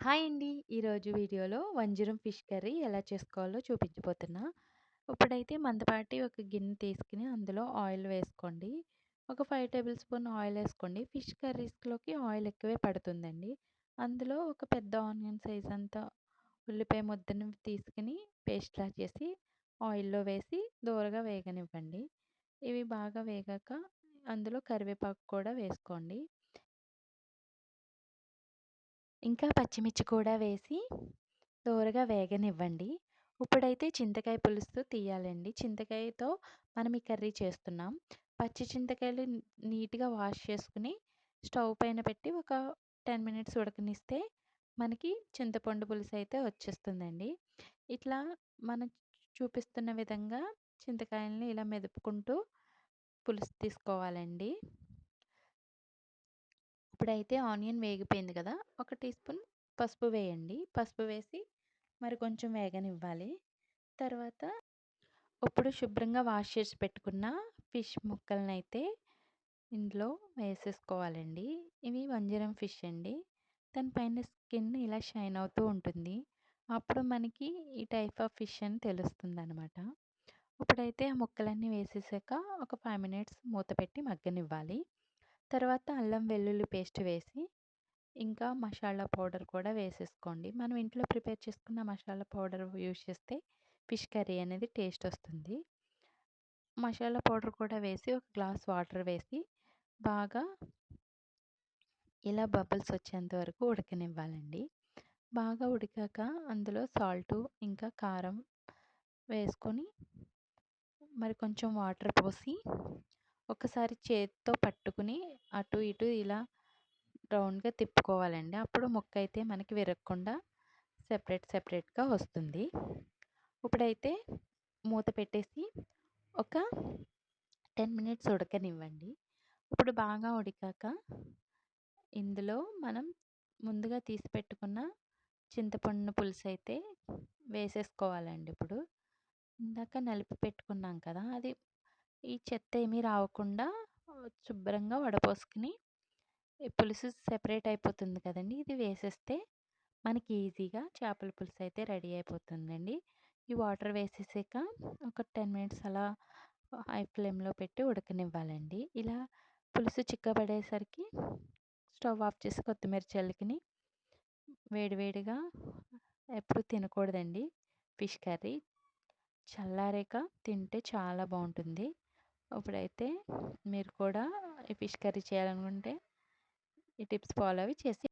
Hi అండి. ఈరోజు వీడియోలో వంజరం ఫిష్ కర్రీ ఎలా చేసుకోవాలో చూపించబోతున్నా. ఇప్పుడైతే మందపాటి ఒక గిన్నె తీసుకుని అందులో ఆయిల్ వేసుకోండి. ఒక ఫైవ్ టేబుల్ స్పూన్ ఆయిల్ వేసుకోండి. ఫిష్ కర్రీస్‌లోకి ఆయిల్ ఎక్కువే పడుతుందండి. అందులో ఒక పెద్ద ఆనియన్ సైజ్ అంత ఉల్లిపాయ ముద్దను తీసుకుని పేస్ట్‌లా చేసి ఆయిల్‌లో వేసి దోరగా వేగనివ్వండి. ఇవి బాగా వేగాక అందులో కరివేపాకు కూడా వేసుకోండి. ఇంకా పచ్చిమిర్చి కూడా వేసి దోరగా వేగనివ్వండి. ఇప్పుడైతే చింతకాయ పులుసు తీయాలండి. చింతకాయతో మనం ఈ కర్రీ చేస్తున్నాం. పచ్చి చింతకాయలు నీట్‌గా వాష్ చేసుకుని స్టవ్ పైన పెట్టి ఒక 10 మినిట్స్ ఉడకనిస్తే మనకి చింతపండు పులుసు అయితే వచ్చేస్తుందండి. ఇట్లా మనం చూపిస్తున్న విధంగా చింతకాయలని ఇలా మెదుపుకుంటూ పులుసు తీసుకోవాలండి. ఇప్పుడైతే ఆనియన్ వేగిపోయింది కదా! ఒక టీ స్పూన్ పసుపు వేయండి. పసుపు వేసి మరి కొంచెం వేగనివ్వాలి. తర్వాత ఇప్పుడు శుభ్రంగా వాష్ చేసి పెట్టుకున్న ఫిష్ ముక్కలనైతే ఇందులో వేసేసుకోవాలండి. ఇవి వంజరం ఫిష్ అండి. దానిపైన స్కిన్ ఇలా షైన్ అవుతూ ఉంటుంది. అప్పుడు మనకి ఈ టైప్ ఆఫ్ ఫిష్ అని తెలుస్తుంది అనమాట ఇప్పుడైతే ఆ ముక్కలన్నీ వేసేసాక ఒక ఫైవ్ మినిట్స్ మూత పెట్టి మగ్గనివ్వాలి. తర్వాత అల్లం వెల్లుల్లి పేస్ట్ వేసి ఇంకా మసాలా పౌడర్ కూడా వేసేసుకోండి. మనం ఇంట్లో ప్రిపేర్ చేసుకున్న మసాలా పౌడర్ యూజ్ చేస్తే ఫిష్ కర్రీ అనేది టేస్ట్ వస్తుంది. మసాలా పౌడర్ కూడా వేసి ఒక గ్లాస్ వాటర్ వేసి బాగా ఇలా బబుల్స్ వచ్చేంత వరకు ఉడకనివ్వాలండి. బాగా ఉడికాక అందులో సాల్టు ఇంకా కారం వేసుకొని మరి కొంచెం వాటర్ పోసి ఒకసారి చేతితో పట్టుకుని అటు ఇటు ఇలా రౌండ్‌గా తిప్పుకోవాలండి. అప్పుడు ముక్క అయితే మనకి విరగకుండా సెపరేట్ సెపరేట్‌గా వస్తుంది. ఇప్పుడైతే మూత పెట్టేసి ఒక 10 మినిట్స్ ఉడకనివ్వండి. ఇప్పుడు బాగా ఉడికాక ఇందులో మనం ముందుగా తీసి పెట్టుకున్న చింతపండు పులుసు అయితే వేసేసుకోవాలండి ఇప్పుడు. ఇందాక నలిపి పెట్టుకున్నాం కదా! అది ఈ చెత్త ఏమీ రావకుండా శుభ్రంగా వడపోసుకుని పులుసు సెపరేట్ అయిపోతుంది కదండి ఇది వేసేస్తే మనకి ఈజీగా చేపల పులుసు అయితే రెడీ అయిపోతుందండి. ఈ వాటర్ వేసేసాక ఒక 10 మినిట్స్ అలా హై ఫ్లేమ్‌లో పెట్టి ఉడకనివ్వాలండి. ఇలా పులుసు చిక్కబడేసరికి స్టవ్ ఆఫ్ చేసి కొత్తిమీర చల్లుకుని వేడివేడిగా ఎప్పుడు తినకూడదండి ఫిష్ కర్రీ. చల్లారాక తింటే చాలా బాగుంటుంది. ఇప్పుడైతే మీరు కూడా ఈ ఫిష్ కర్రీ చేయాలనుకుంటే ఈ టిప్స్ ఫాలో అవి చేసి